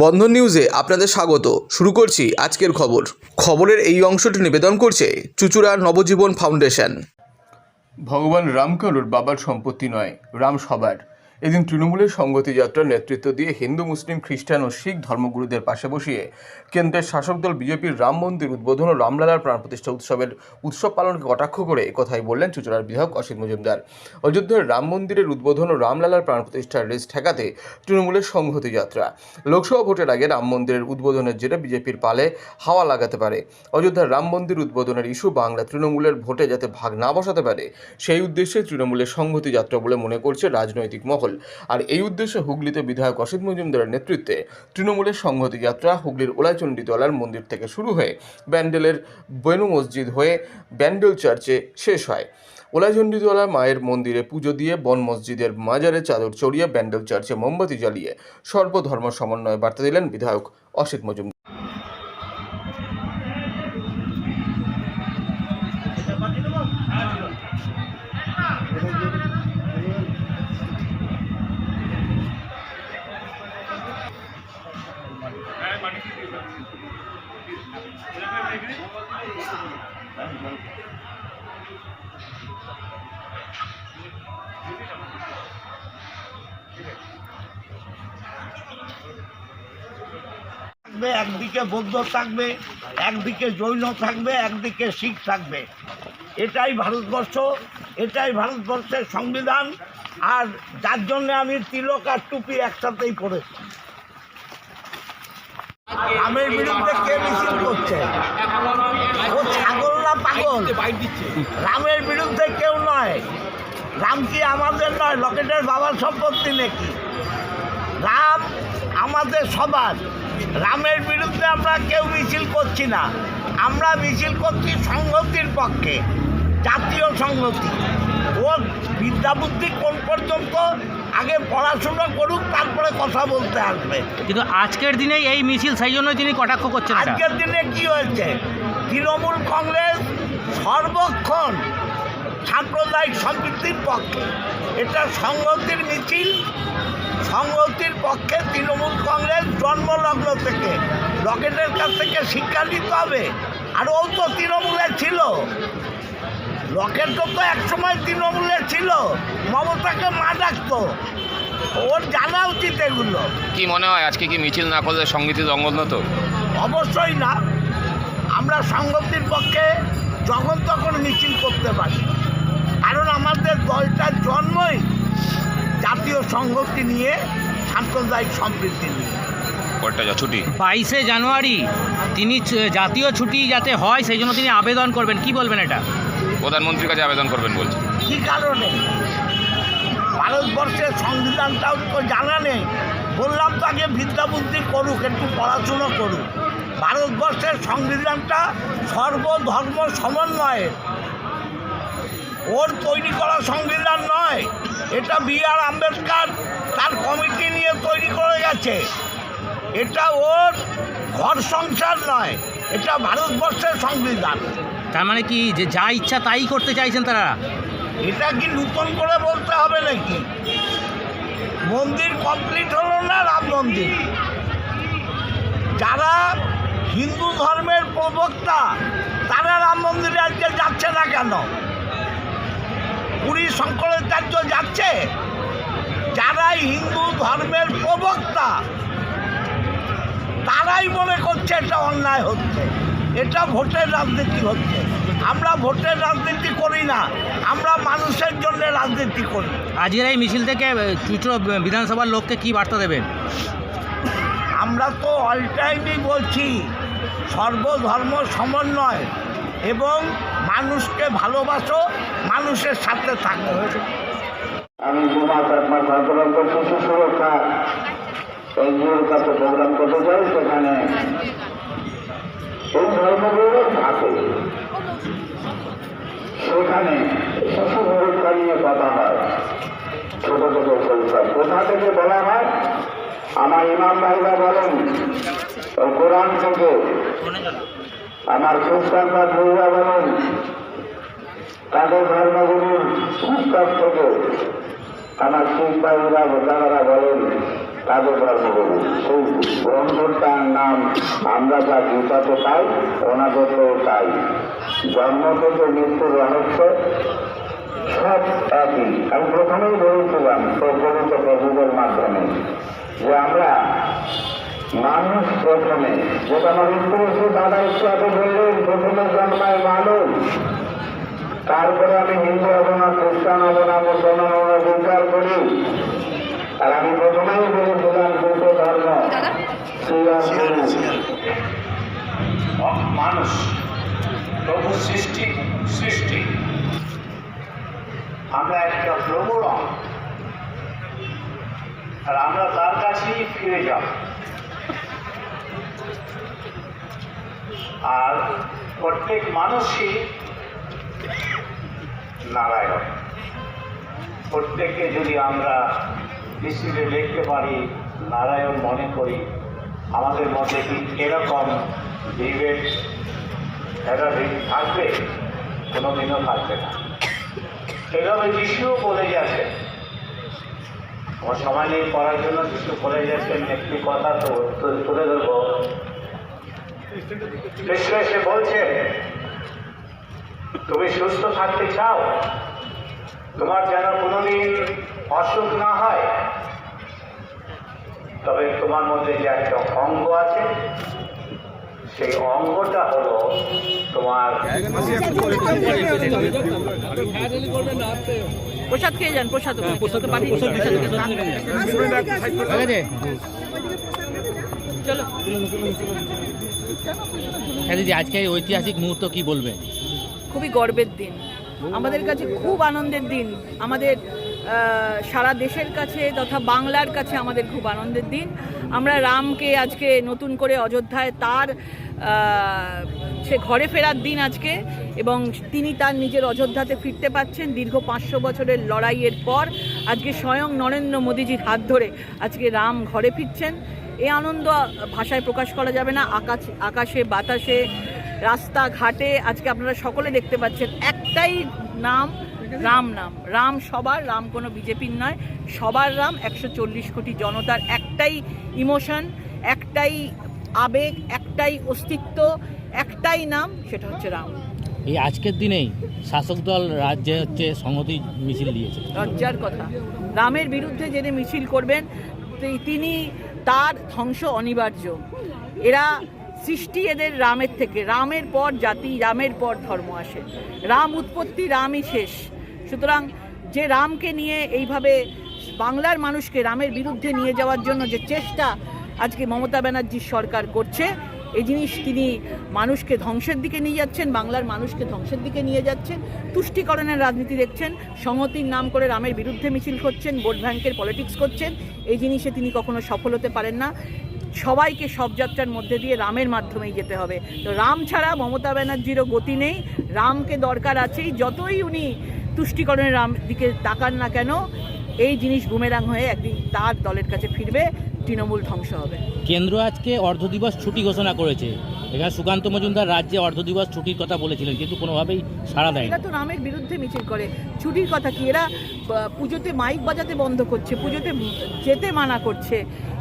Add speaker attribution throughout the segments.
Speaker 1: বন্ধন নিউজে আপনাদের স্বাগত। শুরু করছি আজকের খবর। খবরের এই অংশটি নিবেদন করছে চুচুড়ার নবজীবন ফাউন্ডেশন। ভগবান রামকালুর বাবার সম্পত্তি নয় রাম সবার এদিন তৃণমূলের সংগতি যাত্রার নেতৃত্ব দিয়ে হিন্দু, মুসলিম, খ্রিস্টান ও শিখ ধর্মগুরুদের পাশে বসিয়ে কেন্দ্রের শাসক দল বিজেপির রাম মন্দির উদ্বোধন ও রামলালার প্রাণ প্রতিষ্ঠা উৎসবের উৎসব পালনকে কটাক্ষ করে কথাই বললেন চুচুড়ার বিধায়ক অসিত মজুমদার। অযোধ্যার রাম মন্দিরের উদ্বোধন ও রামলালার প্রাণ প্রতিষ্ঠার রেস ঠেকাতে তৃণমূলের সংহতি যাত্রা। লোকসভা ভোটের আগে রাম মন্দিরের উদ্বোধনের জেরে বিজেপির পালে হাওয়া লাগাতে পারে। অযোধ্যার রাম মন্দির উদ্বোধনের ইস্যু বাংলা তৃণমূলের ভোটে যাতে ভাগ না বসাতে পারে, সেই উদ্দেশ্যে তৃণমূলের সংহতি যাত্রা বলে মনে করছে রাজনৈতিক মহল। আর এই উদ্দেশ্যে হুগলিতে বিধায়ক অসিত মজুমদারের নেতৃত্বে তৃণমূলের সংহতি যাত্রা হুগলির ওলাচণ্ডীতলার মন্দির থেকে শুরু হয়ে ব্যান্ডেলের বেনু মসজিদ হয়ে ব্যান্ডেল চার্চে শেষ হয়। ওলাচণ্ডীতলা মায়ের মন্দিরে পুজো দিয়ে বন মসজিদের মাজারে চাদর চড়িয়ে ব্যান্ডেল চার্চে মোমবাতি জ্বালিয়ে সর্বধর্ম সমন্বয়ে বার্তা দিলেন বিধায়ক অসিত মজুমদার।
Speaker 2: বৌদ্ধ থাকবে, একদিকে জৈন থাকবে, একদিকে শিখ থাকবে। এটাই ভারতবর্ষ, এটাই ভারতবর্ষের সংবিধান, আর যার জন্য আমি তিলক আর টুপি একসাথেই পড়েছি রামের বিরুদ্ধে কে মিছিল করছে? ও ছাগল না পাগল? রামের বিরুদ্ধে কেউ নয়। রাম কি আমাদের নয়? লকেটের বাবার সম্পত্তি নাকি? রাম আমাদের সবার। রামের বিরুদ্ধে আমরা কেউ মিছিল করছি না। আমরা মিছিল করছি সংহতির পক্ষে জাতীয় সংহতি। ও বিদ্যা বুদ্ধি কোন পর্যন্ত আগে পড়াশুনো করুক তারপরে কথা বলতে আসবে।
Speaker 3: কিন্তু আজকের দিনে এই মিছিল সেই জন্যই তিনি কটাক্ষ করছেন
Speaker 2: আজকের দিনে কি হয়েছে? তৃণমূল কংগ্রেস সর্বক্ষণ সাম্প্রদায়িক সম্পৃক্তির পক্ষে। এটা সংহতির মিছিল সংহতির পক্ষে তৃণমূল কংগ্রেস জন্মলগ্ন থেকে রকেটের কাছ থেকে শিক্ষা নিতে হবে। আর ও তো তৃণমূলে ছিল। রকেটও তো একসময় তৃণমূলে ছিল। মমতাকে মা ডাকতো। ওর জানা উচিত এগুলো।
Speaker 4: কি মনে হয় আজকে কি মিছিল না করলে সংগীতি দঙ্গল হতো?
Speaker 2: অবশ্যই না। আমরা সংগতির পক্ষে যখন তখন মিছিল করতে পারি। কারণ আমাদের দলটার জন্মই জাতীয় সংহতি নিয়ে সাম্প্রদায়িক সম্প্রীতি নিয়ে।
Speaker 4: কয়টা ছুটি?
Speaker 3: বাইশে জানুয়ারি তিনি ছ- জাতীয় ছুটি যাতে হয় সেই জন্য তিনি আবেদন করবেন। কি বলবেন এটা?
Speaker 4: প্রধানমন্ত্রীর কাছে আবেদন করবেন বলছেন।
Speaker 2: কী কারণে? ভারতবর্ষের সংবিধানটাও তো জানা নেই। বললাম তো আগে বিদ্যা বুদ্ধি করুক একটু পড়াশুনো করুক। ভারতবর্ষের সংবিধানটা সর্বধর্ম সমন্বয়ের ওর তৈরি করা সংবিধান নয়। এটা বি আর আম্বেদকর তার কমিটি নিয়ে তৈরি করে গেছে। এটা ওর ঘর সংসার নয় এটা ভারতবর্ষের সংবিধান।
Speaker 3: তার মানে কি যে যা ইচ্ছা তাই করতে চাইছেন তারা?
Speaker 2: এটা কি নূতন করে বলতে হবে নাকি? মন্দির কমপ্লিট হলো না রাম মন্দির? যারা হিন্দু ধর্মের প্রবক্তা তারা রাম মন্দিরে আজকে যাচ্ছে না কেন? পুরী শঙ্করাচার্য যাচ্ছে। যারাই হিন্দু ধর্মের প্রবক্তা তারাই মনে করছে এটা অন্যায় হচ্ছে। এটা ভোটের রাজনীতি হচ্ছে। আমরা ভোটের রাজনীতি করি না আমরা মানুষের জন্য রাজনীতি করি।
Speaker 3: আজকের এই মিছিল থেকে চুচড়ো বিধানসভার লোককে কি বার্তা দেবেন?
Speaker 2: আমরা তো অল টাইমই বলছি সর্বধর্ম সমন্বয় এবং মানুষকে ভালোবাসো মানুষের সাথে থাকো।
Speaker 5: আমি শিশু সুরক্ষা প্রোগ্রাম করতে চাই সেখানে এই ধর্মগুলো থাকে। সেখানে শিশু সুরক্ষা নিয়ে কথা হয়, ছোট ছোট সংসার কোথা থেকে বলা হয়? আমার ইমাম ভাইরা বলেন কোরআন থেকে। আমার খ্রিস্টান বলেন তাদের ধর্মগুলির পুস্তক থেকে আমার ভাইরা ভোটাররা বলেন, তাদের ধর্মগুরু সেই গ্রন্থটার নাম, আমরা যা গীতাতে পাই ওনাদেরও তাই জন্ম থেকে মৃত্যুর রহস্য, সব একই আমি প্রথমেই বলেছিলাম প্রচলিত প্রভুদের মাধ্যমে, যে আমরা মানুষ প্রথমে। যেটা আমার সে দাদা, একটু আগে বললেন, প্রথমে জন্মায় মানুষ। তারপরে আমি হিন্দু হব না খ্রিস্টান হব না মুসলমান হব না বিচার করি। আর আমি প্রথমেই বলেছিলাম দুটো ধর্ম। শ্রী আর গুরু।
Speaker 6: মানুষ প্রভু সৃষ্টি সৃষ্টি। আমরা একটা প্রভু আর আমরা তার কাছেই ফিরে যাব। আর প্রত্যেক মানুষই নারায়ণ। প্রত্যেককে যদি আমরা দৃষ্টিতে দেখতে পারি নারায়ণ মনে করি আমাদের মধ্যে কি এরকম বিবেক ভেদাভেদ থাকবে? কোনোদিনও থাকবে না। এভাবে যিশুও বলে গেছেন। আমার সময় নেই পড়ার জন্য যিশু বলে গেছেন একটি কথা তো তুলে ধরবো। এসে বলছেন তুমি সুস্থ থাকতে চাও? তোমার যেন কোনোদিন অসুখ না হয়। তবে তোমার মধ্যে যে একটা অঙ্গ আছে সেই অঙ্গটা হলো তোমার
Speaker 7: প্রসাদ খেয়ে যান প্রসাদ চলো।
Speaker 3: হ্যাঁ দিদি আজকে এই ঐতিহাসিক মুহূর্ত কি বলবেন
Speaker 7: খুবই গর্বের দিন। আমাদের কাছে খুব আনন্দের দিন। আমাদের সারা দেশের কাছে তথা বাংলার কাছে আমাদের খুব আনন্দের দিন। আমরা রামকে আজকে নতুন করে অযোধ্যায় তার সে ঘরে ফেরার দিন আজকে এবং তিনি তার নিজের অযোধ্যাতে ফিরতে পাচ্ছেন দীর্ঘ পাঁচশো বছরের লড়াইয়ের পর। আজকে স্বয়ং নরেন্দ্র মোদীজির হাত ধরে আজকে রাম ঘরে ফিরছেন। এই আনন্দ ভাষায় প্রকাশ করা যাবে না। আকাশ, আকাশে বাতাসে রাস্তাঘাটে আজকে আপনারা সকলে দেখতে পাচ্ছেন একটাই নাম রাম নাম। রাম সবার রাম কোনো বিজেপির নয়। সবার রাম একশো চল্লিশ কোটি জনতার একটাই ইমোশন একটাই আবেগ একটাই অস্তিত্ব একটাই নাম সেটা হচ্ছে রাম।
Speaker 3: এই আজকের দিনেই শাসক দল রাজ্যে হচ্ছে সংহতি মিছিল দিয়েছে।
Speaker 7: লজ্জার কথা। রামের বিরুদ্ধে যিনি মিছিল করবেন তিনি তার ধ্বংস অনিবার্য। এরা সৃষ্টি এদের রামের থেকে। রামের পর জাতি, রামের পর ধর্ম আসে। রাম উৎপত্তি, রামই শেষ। সুতরাং যে রামকে নিয়ে এইভাবে বাংলার মানুষকে রামের বিরুদ্ধে নিয়ে যাওয়ার জন্য যে চেষ্টা আজকে মমতা ব্যানার্জির সরকার করছে, এই জিনিস তিনি মানুষকে ধ্বংসের দিকে নিয়ে যাচ্ছেন, বাংলার মানুষকে ধ্বংসের দিকে নিয়ে যাচ্ছেন। তুষ্টিকরণের রাজনীতি দেখছেন, সংহতির নাম করে রামের বিরুদ্ধে মিছিল করছেন, ভোট ব্যাংকের পলিটিক্স করছেন। এই জিনিসে তিনি কখনো সফল হতে পারেন না। সবাইকে সব যাত্রার মধ্যে দিয়ে রামের মাধ্যমেই যেতে হবে। তো রাম ছাড়া মমতা ব্যানার্জিরও গতি নেই। রামকে দরকার আছেই। যতই উনি তুষ্টিকরণের রাম দিকে তাকান না কেন এই জিনিস বুমেরাং হয়ে একদিন তার দলের কাছে ফিরবে। তৃণমূল ধ্বংস হবে।
Speaker 3: কেন্দ্র আজকে অর্ধ দিবস ছুটি ঘোষণা করেছে। এখানে সুকান্ত মজুমদার রাজ্যে অর্ধ দিবস ছুটির কথা বলেছিলেন কিন্তু কোনোভাবেই সাড়া দেয়নি।
Speaker 7: এরা তো রামের বিরুদ্ধে মিছিল করে। ছুটির কথা কি? এরা পুজোতে মাইক বাজাতে বন্ধ করছে পুজোতে যেতে মানা করছে।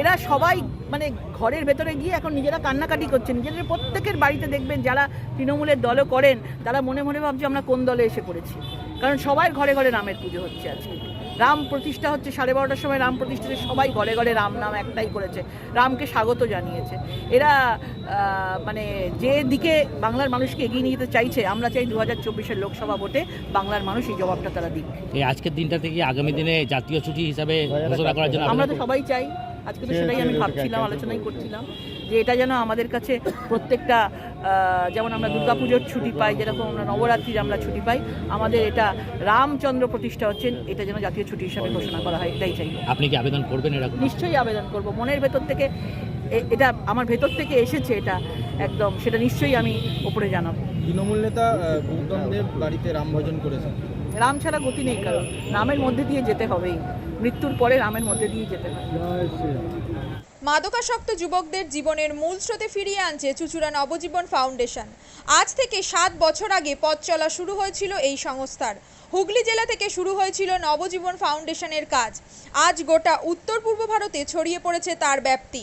Speaker 7: এরা সবাই মানে ঘরের ভেতরে গিয়ে এখন নিজেরা কান্নাকাটি করছে নিজেদের প্রত্যেকের বাড়িতে দেখবেন যারা তৃণমূলের দলও করেন তারা মনে মনে ভাবছে আমরা কোন দলে এসে পড়েছি। কারণ সবাই ঘরে ঘরে রামের পুজো হচ্ছে আজকে। রাম প্রতিষ্ঠা হচ্ছে সাড়ে বারোটার সময় রাম প্রতিষ্ঠাতে সবাই ঘরে ঘরে রাম নাম একটাই করেছে। রামকে স্বাগত জানিয়েছে। এরা আহ, মানে যে দিকে বাংলার মানুষকে এগিয়ে নিয়ে যেতে চাইছে আমরা চাই দু হাজার চব্বিশের লোকসভা ভোটে বাংলার মানুষ এই জবাবটা তারা দিক।
Speaker 3: এই আজকের দিনটা থেকে আগামী দিনে জাতীয় ছুটি হিসাবে ঘোষণা করার জন্য
Speaker 7: আমরা তো সবাই চাই। আজকে তো সেটাই আমি ভাবছিলাম আলোচনাই করছিলাম যে এটা যেন আমাদের কাছে প্রত্যেকটা যেমন আমরা দুর্গাপুজোর ছুটি পাই যেরকম আমরা নবরাত্রির আমরা ছুটি পাই আমাদের এটা রামচন্দ্র প্রতিষ্ঠা হচ্ছেন এটা যেন জাতীয় ছুটি হিসাবে ঘোষণা করা হয় এটাই চাই।
Speaker 3: আপনি কি আবেদন করবেন এরকম?
Speaker 7: নিশ্চয়ই আবেদন করব। মনের ভেতর থেকে এ- এটা আমার ভেতর থেকে এসেছে এটা একদম সেটা নিশ্চয়ই আমি ওপরে জানাব।
Speaker 8: তৃণমূল নেতা গৌতম দেব বাড়িতে রাম ভজন করেছেন।
Speaker 7: রাম ছাড়া গতি নেই কারণ রামের মধ্যে দিয়ে যেতে হবেই। মৃত্যুর পরে রামের মধ্যে দিয়ে যেতে হবে
Speaker 9: মাদকাসক্ত যুবকদের জীবনের মূল স্রোতে ফিরিয়ে আনছে চুচুড়া নবজীবন ফাউন্ডেশন। আজ থেকে সাত বছর আগে পথ চলা শুরু হয়েছিল এই সংস্থার। হুগলি জেলা থেকে শুরু হয়েছিল নবজীবন ফাউন্ডেশনের কাজ। আজ গোটা উত্তর পূর্ব ভারতে ছড়িয়ে পড়েছে তার ব্যাপ্তি।